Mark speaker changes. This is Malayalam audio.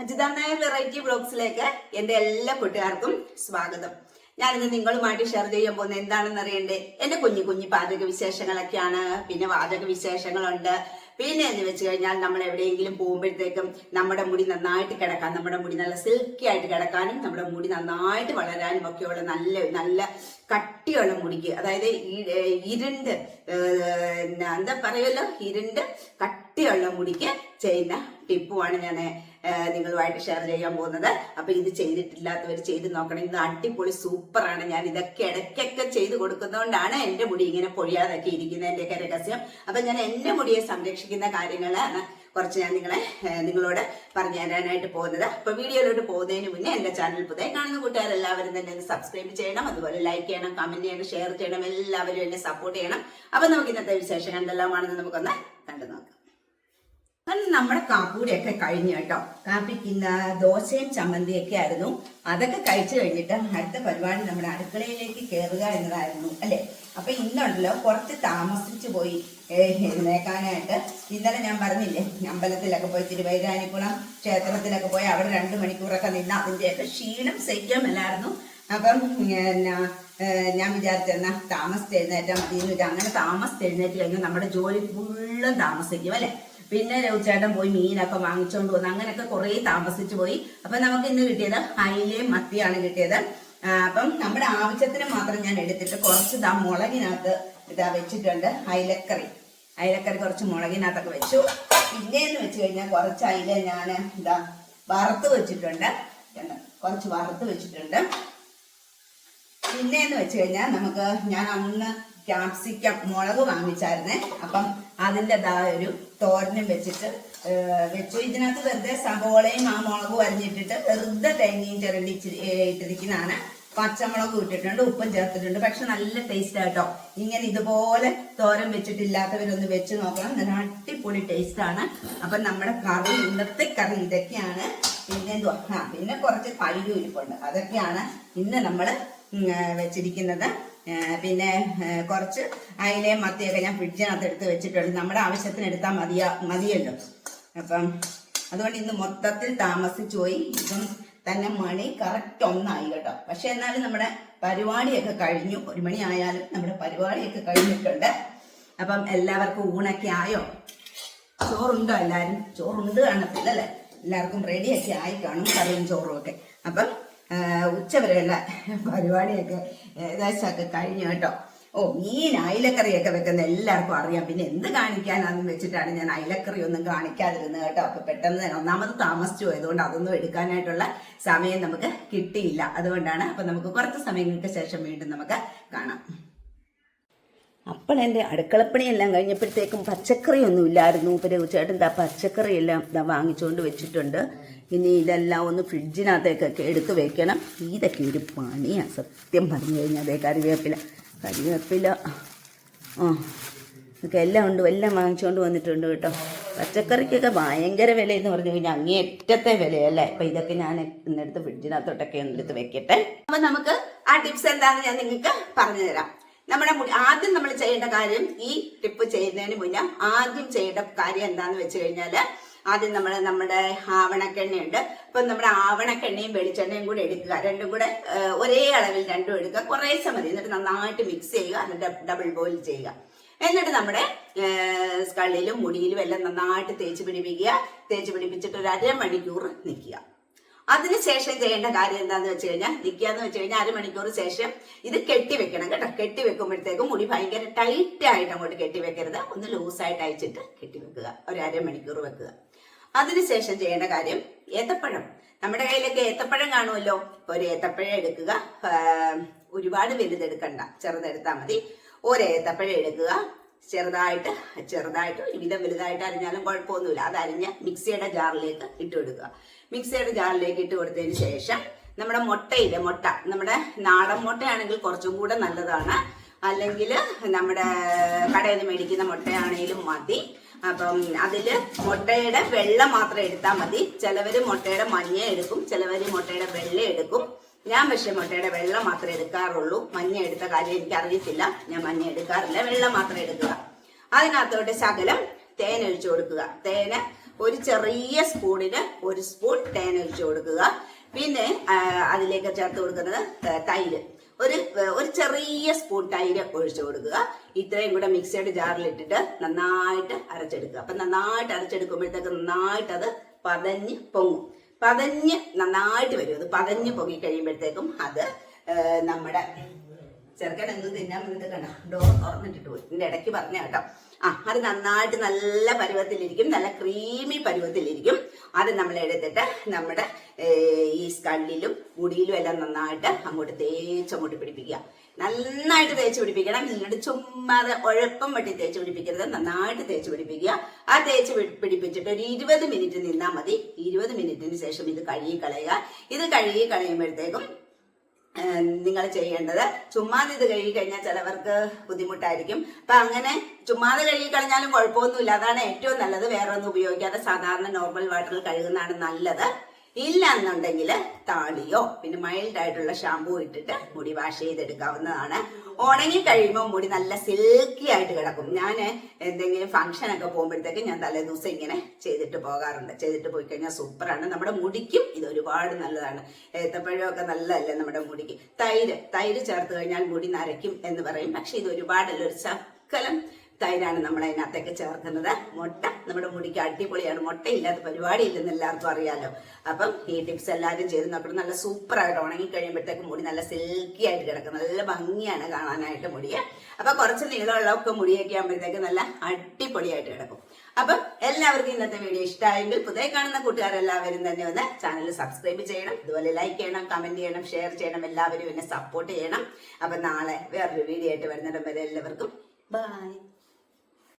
Speaker 1: അജിത നായർ വെറൈറ്റി ബ്ലോഗ്സിലേക്ക് എന്റെ എല്ലാ കൂട്ടുകാർക്കും സ്വാഗതം. ഞാനിന്ന് നിങ്ങളുമായിട്ട് ഷെയർ ചെയ്യാൻ പോകുന്നത് എന്താണെന്ന് അറിയണ്ടേ? എന്റെ കുഞ്ഞു കുഞ്ഞു പാചക വിശേഷങ്ങളൊക്കെയാണ്. പിന്നെ വാചക വിശേഷങ്ങളുണ്ട്. പിന്നെ എന്ന് വെച്ച് കഴിഞ്ഞാൽ നമ്മൾ എവിടെയെങ്കിലും പോകുമ്പോഴത്തേക്കും നമ്മുടെ മുടി നന്നായിട്ട് കിടക്കാൻ നമ്മുടെ മുടി നല്ല സിൽക്കി ആയിട്ട് കിടക്കാനും നമ്മുടെ മുടി നന്നായിട്ട് വളരാനും ഒക്കെയുള്ള നല്ല നല്ല കട്ടിയുള്ള മുടിക്ക് അതായത് ഇരുണ്ട് എന്താ പറയുമല്ലോ? ഇരുണ്ട് കട്ടിയുള്ള മുടിക്ക് ചെയ്യുന്ന ടിപ്പുമാണ് ഞാൻ നിങ്ങളുമായിട്ട് ഷെയർ ചെയ്യാൻ പോകുന്നത്. അപ്പൊ ഇത് ചെയ്തിട്ടില്ലാത്തവർ ചെയ്ത് നോക്കണം. ഇത് അടിപൊളി സൂപ്പറാണ് ഞാൻ ഇതൊക്കെ ഇടയ്ക്കൊക്കെ ചെയ്ത് കൊടുക്കുന്നതുകൊണ്ടാണ് എന്റെ മുടി ഇങ്ങനെ പൊഴിയാതൊക്കെ ഇരിക്കുന്നത് ഇരിക്കുന്നതിന്റെയൊക്കെ രഹസ്യം. അപ്പൊ ഞാൻ എന്റെ മുടിയെ സംരക്ഷിക്കുന്ന കാര്യങ്ങളാണ് കുറച്ച് ഞാൻ നിങ്ങളെ നിങ്ങളോട് പറഞ്ഞു തരാനായിട്ട് പോകുന്നത്. അപ്പൊ വീഡിയോയിലോട്ട് പോകുന്നതിന് മുന്നേ എന്റെ ചാനൽ പുതിയ കാണുന്ന കൂട്ടുകാരെല്ലാവരും തന്നെ ഒന്ന് സബ്സ്ക്രൈബ് ചെയ്യണം. അതുപോലെ ലൈക്ക് ചെയ്യണം കമന്റ് ചെയ്യണം ഷെയർ ചെയ്യണം. എല്ലാവരും എന്നെ സപ്പോർട്ട് ചെയ്യണം. അപ്പൊ നമുക്ക് ഇന്നത്തെ വിശേഷം എന്തെല്ലാമാണെന്ന് നമുക്കൊന്ന് കണ്ടു നോക്കാം അത് നമ്മുടെ കാപ്പൂരൊക്കെ കഴിഞ്ഞു കേട്ടോ. കാപ്പിക്ക് ഇന്ന് ദോശയും ചമ്മന്തിയൊക്കെ ആയിരുന്നു. അതൊക്കെ കഴിച്ചു കഴിഞ്ഞിട്ട് അടുത്ത പരിപാടി നമ്മുടെ അടുക്കളയിലേക്ക് കയറുക എന്നതായിരുന്നു അല്ലെ? അപ്പൊ ഇന്നുണ്ടല്ലോ കുറച്ച് താമസിച്ചു പോയി എഴുന്നേക്കാനായിട്ട്. ഇന്നലെ ഞാൻ പറഞ്ഞില്ലേ അമ്പലത്തിലൊക്കെ പോയി തിരുവൈരാനിക്കുളം ക്ഷേത്രത്തിലൊക്കെ പോയി അവിടെ രണ്ടു മണിക്കൂറൊക്കെ നിന്ന് അതിന്റെയൊക്കെ ക്ഷീണം സഹിക്കാൻ മേലായിരുന്നു. അപ്പം എന്നാ ഞാൻ വിചാരിച്ചെന്നാ താമസിച്ച് എഴുന്നേറ്റാൽ മതി എന്ന് അങ്ങനെ താമസിച്ച് എഴുന്നേറ്റ് കഴിഞ്ഞാൽ നമ്മുടെ ജോലി ഫുള്ളും താമസിക്കും അല്ലെ? പിന്നെ രവിചേട്ടൻ പോയി മീനൊക്കെ വാങ്ങിച്ചോണ്ട് വന്നു അങ്ങനെയൊക്കെ കുറേ താമസിച്ചു പോയി. അപ്പൊ നമുക്ക് ഇന്ന് കിട്ടിയത് അയിലയും മത്തിയാണ് കിട്ടിയത്. അപ്പം നമ്മുടെ ആവശ്യത്തിന് മാത്രം ഞാൻ എടുത്തിട്ട് കുറച്ച് ഇതാ മുളകിനകത്ത് ഇതാ വെച്ചിട്ടുണ്ട് അയിലക്കറി. അയിലക്കറി കുറച്ച് മുളകിനകത്തൊക്കെ വെച്ചു. പിന്നെന്ന് വെച്ച് കഴിഞ്ഞാൽ കുറച്ച് അയില ഞാൻ ഇതാ വറുത്ത് വെച്ചിട്ടുണ്ട്? കുറച്ച് വറുത്ത് വെച്ചിട്ടുണ്ട്. പിന്നെന്ന് വെച്ച് കഴിഞ്ഞാൽ നമുക്ക് ഞാൻ അന്ന് ക്യാപ്സിക്കം മുളക് വാങ്ങിച്ചായിരുന്നേ. അപ്പം അതിന്റെതായ ഒരു തോരനും വെച്ചിട്ട് വെച്ചു. ഇതിനകത്ത് വെറുതെ സവോളയും ആ മുളകും അരിഞ്ഞിട്ടിട്ട് വെറുതെ തേങ്ങയും ചിരണ്ടി ഇട്ടിരിക്കുന്നതാണ്. പച്ചമുളക് ഇട്ടിട്ടുണ്ട് ഉപ്പും ചേർത്തിട്ടുണ്ട്. പക്ഷെ നല്ല ടേസ്റ്റ് ആട്ടോ ഇങ്ങനെ ഇതുപോലെ തോരൻ വെച്ചിട്ടില്ലാത്തവരൊന്ന് വെച്ച് നോക്കണം. നല്ല അടിപൊളി ടേസ്റ്റ് ആണ്. അപ്പൊ നമ്മുടെ കറി ഇന്നത്തെ കറി ഇതൊക്കെയാണ്. പിന്നെ ആ പിന്നെ കുറച്ച് തൈരും ഇരിപ്പുണ്ട്. അതൊക്കെയാണ് ഇന്ന് നമ്മൾ വെച്ചിരിക്കുന്നത്. പിന്നെ കുറച്ച് അയിലയും മത്തിയൊക്കെ ഞാൻ ഫ്രിഡ്ജിനകത്ത് എടുത്ത് വെച്ചിട്ടുണ്ട്. നമ്മുടെ ആവശ്യത്തിന് എടുത്താൽ മതിയാ മതിയല്ലോ. അപ്പം അതുകൊണ്ട് ഇന്ന് മൊത്തത്തിൽ താമസിച്ചു പോയി. ഇതും തന്നെ മണി കറക്റ്റ് ഒന്നായി കേട്ടോ. പക്ഷെ എന്നാലും നമ്മുടെ പരിപാടിയൊക്കെ കഴിഞ്ഞു. ഒരു മണി ആയാലും നമ്മുടെ പരിപാടിയൊക്കെ കഴിഞ്ഞിട്ടുണ്ട്. അപ്പം എല്ലാവർക്കും ഊണൊക്കെ ആയോ? ചോറുണ്ടോ എല്ലാവരും ചോറുണ്ട് കാണത്തില്ലല്ലേ എല്ലാവർക്കും റെഡിയൊക്കെ ആയി കാണും കറിയും ചോറും ഒക്കെ. അപ്പം ഉച്ചവരെയുള്ള പരിപാടിയൊക്കെ ഏകദേശമൊക്കെ കഴിഞ്ഞു കേട്ടോ. ഓ മീൻ അയിലക്കറിയൊക്കെ വെക്കുന്ന എല്ലാവർക്കും അറിയാം. പിന്നെ എന്ത് കാണിക്കാനാന്ന് വെച്ചിട്ടാണ് ഞാൻ അയിലക്കറി ഒന്നും കാണിക്കാതിരുന്നത് കേട്ടോ. അപ്പൊ പെട്ടെന്ന് തന്നെ ഒന്നാമത് താമസിച്ചു പോയതുകൊണ്ട് അതൊന്നും എടുക്കാനായിട്ടുള്ള സമയം നമുക്ക് കിട്ടിയില്ല. അതുകൊണ്ടാണ് അപ്പൊ നമുക്ക് കുറച്ച് സമയങ്ങൾക്ക് ശേഷം വീണ്ടും നമുക്ക് കാണാം. അപ്പോൾ എന്റെ അടുക്കളപ്പണിയെല്ലാം കഴിഞ്ഞപ്പോഴത്തേക്കും പച്ചക്കറിയൊന്നും ഇല്ലായിരുന്നു പിന്നെ ചേട്ടൻ ദാ പച്ചക്കറിയെല്ലാം ഇതാ വാങ്ങിച്ചുകൊണ്ട് വെച്ചിട്ടുണ്ട്. ഇനി ഇതെല്ലാം ഒന്ന് ഫ്രിഡ്ജിനകത്തേക്കൊക്കെ എടുത്ത് വെക്കണം. ഇതൊക്കെ ഒരു പണിയാണ് സത്യം പറഞ്ഞു കഴിഞ്ഞാൽ. അതേ കറിവേപ്പില കറിവേപ്പില. ആ ഇതൊക്കെ എല്ലാം ഉണ്ട് എല്ലാം വാങ്ങിച്ചുകൊണ്ട് വന്നിട്ടുണ്ട് കേട്ടോ. പച്ചക്കറിക്കൊക്കെ ഭയങ്കര വില എന്ന് പറഞ്ഞു കഴിഞ്ഞാൽ അങ്ങേയറ്റത്തെ വിലയല്ലേ. അപ്പം ഇതൊക്കെ ഞാൻ ഇന്നെടുത്ത് ഫ്രിഡ്ജിനകത്തോട്ടൊക്കെ ഒന്ന് എടുത്ത് വെക്കട്ടെ. അപ്പം നമുക്ക് ആ ടിപ്സ് എന്താണെന്ന് ഞാൻ നിങ്ങൾക്ക് പറഞ്ഞു തരാം നമ്മുടെ ആദ്യം നമ്മൾ ചെയ്യേണ്ട കാര്യം ഈ ടിപ്പ് ചെയ്യുന്നതിന് മുന്നേ ആദ്യം ചെയ്യേണ്ട കാര്യം എന്താന്ന് വെച്ച് കഴിഞ്ഞാൽ ആദ്യം നമ്മൾ നമ്മുടെ ആവണക്കെണ്ണയുണ്ട്. അപ്പൊ നമ്മുടെ ആവണക്കെണ്ണയും വെളിച്ചെണ്ണയും കൂടെ എടുക്കുക. രണ്ടും കൂടെ ഒരേ അളവിൽ രണ്ടും എടുക്കുക. കുറേശ്ശെ മതി. എന്നിട്ട് നന്നായിട്ട് മിക്സ് ചെയ്യുക. എന്നിട്ട് ഡബിൾ ബോയിൽ ചെയ്യുക. എന്നിട്ട് നമ്മുടെ സ്കള്ളിലും മുടിയിലും എല്ലാം നന്നായിട്ട് തേച്ച് പിടിപ്പിക്കുക. തേച്ച് പിടിപ്പിച്ചിട്ട് ഒരു അരമണിക്കൂർ നിൽക്കുക അതിനുശേഷം ചെയ്യേണ്ട കാര്യം എന്താന്ന് വെച്ച് കഴിഞ്ഞാൽ നിൽക്കുക എന്ന് വെച്ച് കഴിഞ്ഞാൽ അരമണിക്കൂർ ശേഷം ഇത് കെട്ടി വെക്കണം കേട്ടോ കെട്ടി വെക്കുമ്പോഴത്തേക്കും മുടി ഭയങ്കര ടൈറ്റ് ആയിട്ട് അങ്ങോട്ട് കെട്ടി വെക്കരുത് ഒന്ന് ലൂസായിട്ട് അയച്ചിട്ട് കെട്ടി വെക്കുക ഒരു അരമണിക്കൂർ വെക്കുക. അതിനുശേഷം ചെയ്യേണ്ട കാര്യം ഏത്തപ്പഴം. നമ്മുടെ കയ്യിലൊക്കെ ഏത്തപ്പഴം കാണുമല്ലോ? ഒരു ഏത്തപ്പഴം എടുക്കുക. ഒരുപാട് വലുതെടുക്കണ്ട. ചെറുതെടുത്താൽ മതി. ഒരു ഏത്തപ്പഴം എടുക്കുക. ചെറുതായിട്ട് ചെറുതായിട്ട് ഒരുവിധം വലുതായിട്ട് അരിഞ്ഞാലും കുഴപ്പമൊന്നുമില്ല. അത് അരിഞ്ഞ് മിക്സിയുടെ ജാറിലേക്ക് ഇട്ട് കൊടുക്കുക. മിക്സിയുടെ ജാറിലേക്ക് ഇട്ട് കൊടുത്തതിന് ശേഷം നമ്മുടെ മുട്ടയില്ലേ മുട്ട? നമ്മുടെ നാടൻ മുട്ടയാണെങ്കിൽ കുറച്ചും കൂടെ നല്ലതാണ്. അല്ലെങ്കിൽ നമ്മുടെ കടയിൽ നിന്ന് മേടിക്കുന്ന മുട്ടയാണെങ്കിലും മതി. അപ്പം അതിൽ മുട്ടയുടെ വെള്ള മാത്രം എടുത്താൽ മതി. ചിലവർ മുട്ടയുടെ മഞ്ഞ എടുക്കും ചിലവർ മുട്ടയുടെ വെള്ള എടുക്കും. ഞാൻ പക്ഷെ മുട്ടയുടെ വെള്ള മാത്രമേ എടുക്കാറുള്ളൂ. മഞ്ഞ എടുത്ത കാര്യം എനിക്ക് അറിയത്തില്ല ഞാൻ മഞ്ഞ എടുക്കാറില്ല. വെള്ള മാത്രം എടുക്കുക. അതിനകത്തോട്ട് ശകലം തേൻ ഒഴിച്ചു കൊടുക്കുക. തേന് ഒരു ചെറിയ സ്പൂണിന് ഒരു സ്പൂൺ തേൻ ഒഴിച്ചു കൊടുക്കുക. പിന്നെ അതിലേക്ക് ചേർത്ത് കൊടുക്കുന്നത് തൈര്. ഒരു ഒരു ചെറിയ സ്പൂൺ തൈര് ഒഴിച്ചു കൊടുക്കുക. ഇത്രയും കൂടെ മിക്സഡ് ജാറിലിട്ടിട്ട് നന്നായിട്ട് അരച്ചെടുക്കുക. അപ്പം നന്നായിട്ട് അരച്ചെടുക്കുമ്പോഴത്തേക്ക് നന്നായിട്ട് അത് പതഞ്ഞ് പൊങ്ങും. പതഞ്ഞ് നന്നായിട്ട് വരും. അത് പതഞ്ഞ് പൊങ്ങി കഴിയുമ്പോഴത്തേക്കും അത് നമ്മുടെ ചെറുക്കൻ എന്ത് തിന്നാൻ വേണ്ടി കണ്ട? ഡോർ തുറന്നിട്ടിട്ട് പോയി. ഇതിന്റെ ഇടയ്ക്ക് പറഞ്ഞ കേട്ടോ. ആ അത് നന്നായിട്ട് നല്ല പരുവത്തിലിരിക്കും നല്ല ക്രീമി പരുവത്തിലിരിക്കും. അത് നമ്മൾ എടുത്തിട്ട് നമ്മുടെ ഈ സ്കള്ളിലും മുടിയിലും എല്ലാം നന്നായിട്ട് അങ്ങോട്ട് തേച്ച് അങ്ങോട്ട് പിടിപ്പിക്കുക. നന്നായിട്ട് തേച്ച് പിടിപ്പിക്കണം. എന്നിട്ട് ചുമ്മാതെ ഉഴപ്പം വെട്ടി തേച്ച് പിടിപ്പിക്കരുത്. നന്നായിട്ട് തേച്ച് പിടിപ്പിക്കുക. ആ തേച്ച് പിടിപ്പിച്ചിട്ട് ഒരു ഇരുപത് മിനിറ്റ് നിന്നാൽ മതി. ഇരുപത് മിനിറ്റിന് ശേഷം ഇത് കഴുകി കളയുക. ഇത് കഴുകി കളയുമ്പോഴത്തേക്കും നിങ്ങൾ ചെയ്യേണ്ടത്. ചുമ്മാതെ ഇത് കഴുകി കഴിഞ്ഞാൽ ചിലവർക്ക് ബുദ്ധിമുട്ടായിരിക്കും. അപ്പൊ അങ്ങനെ ചുമ്മാതെ കഴുകി കഴിഞ്ഞാലും കുഴപ്പമൊന്നുമില്ല. അതാണ് ഏറ്റവും നല്ലത്. വേറെ ഒന്നും ഉപയോഗിക്കാതെ സാധാരണ നോർമൽ വാട്ടറിൽ കഴുകുന്നതാണ് നല്ലത്. ഇല്ല എന്നുണ്ടെങ്കിൽ താളിയോ പിന്നെ മൈൽഡ് ആയിട്ടുള്ള ഷാമ്പൂ ഇട്ടിട്ട് മുടി വാഷ് ചെയ്തെടുക്കാവുന്നതാണ്. ഉണങ്ങി കഴിയുമ്പോൾ മുടി നല്ല സിൽക്കി ആയിട്ട് കിടക്കും. ഞാൻ എന്തെങ്കിലും ഫംഗ്ഷൻ ഒക്കെ പോകുമ്പോഴത്തേക്ക് ഞാൻ തലേ ദിവസം ഇങ്ങനെ ചെയ്തിട്ട് പോകാറുണ്ട്. ചെയ്തിട്ട് പോയി കഴിഞ്ഞാൽ സൂപ്പറാണ്. നമ്മുടെ മുടിക്കും ഇത് ഒരുപാട് നല്ലതാണ്. ഏത്തപ്പഴമൊക്കെ നല്ലതല്ലേ നമ്മുടെ മുടിക്ക്. തൈര് തൈര് ചേർത്ത് കഴിഞ്ഞാൽ മുടി നരയ്ക്കും എന്ന് പറയും. പക്ഷെ ഇത് ഒരുപാടല്ല ഒരു ശക്കലം തൈരാണ് നമ്മൾ അതിനകത്തേക്ക് ചേർക്കുന്നത്. മുട്ട നമ്മുടെ മുടിക്ക് അടിപൊളിയാണ്. മുട്ട മുട്ടയില്ലാത്ത പരിപാടി ഇല്ലെന്ന് എല്ലാവർക്കും അറിയാലോ. അപ്പം ഈ ടിപ്സ് എല്ലാവരും ചെയ്ത് നോക്കണം. നല്ല സൂപ്പറായിട്ട് ഉണങ്ങി കഴിയുമ്പോഴത്തേക്ക് മുടി നല്ല സിൽക്കി ആയിട്ട് കിടക്കും. നല്ല ഭംഗിയാണ് കാണാനായിട്ട് മുടിയെ. അപ്പൊ കുറച്ച് നീളമുള്ളതൊക്കെ മുടിയൊക്കെ ആകുമ്പോഴത്തേക്ക് നല്ല അടിപൊളിയായിട്ട് കിടക്കും. അപ്പം എല്ലാവർക്കും ഇന്നത്തെ വീഡിയോ ഇഷ്ടമായെങ്കിൽ പുതിയ കാണുന്ന കൂട്ടുകാരെല്ലാവരും തന്നെ ഒന്ന് ചാനൽ സബ്സ്ക്രൈബ് ചെയ്യണം. അതുപോലെ ലൈക്ക് ചെയ്യണം കമന്റ് ചെയ്യണം ഷെയർ ചെയ്യണം. എല്ലാവരും എന്നെ സപ്പോർട്ട് ചെയ്യണം. അപ്പൊ നാളെ വേറൊരു വീഡിയോ ആയിട്ട് വരുന്നിടം വരെ എല്ലാവർക്കും ബൈ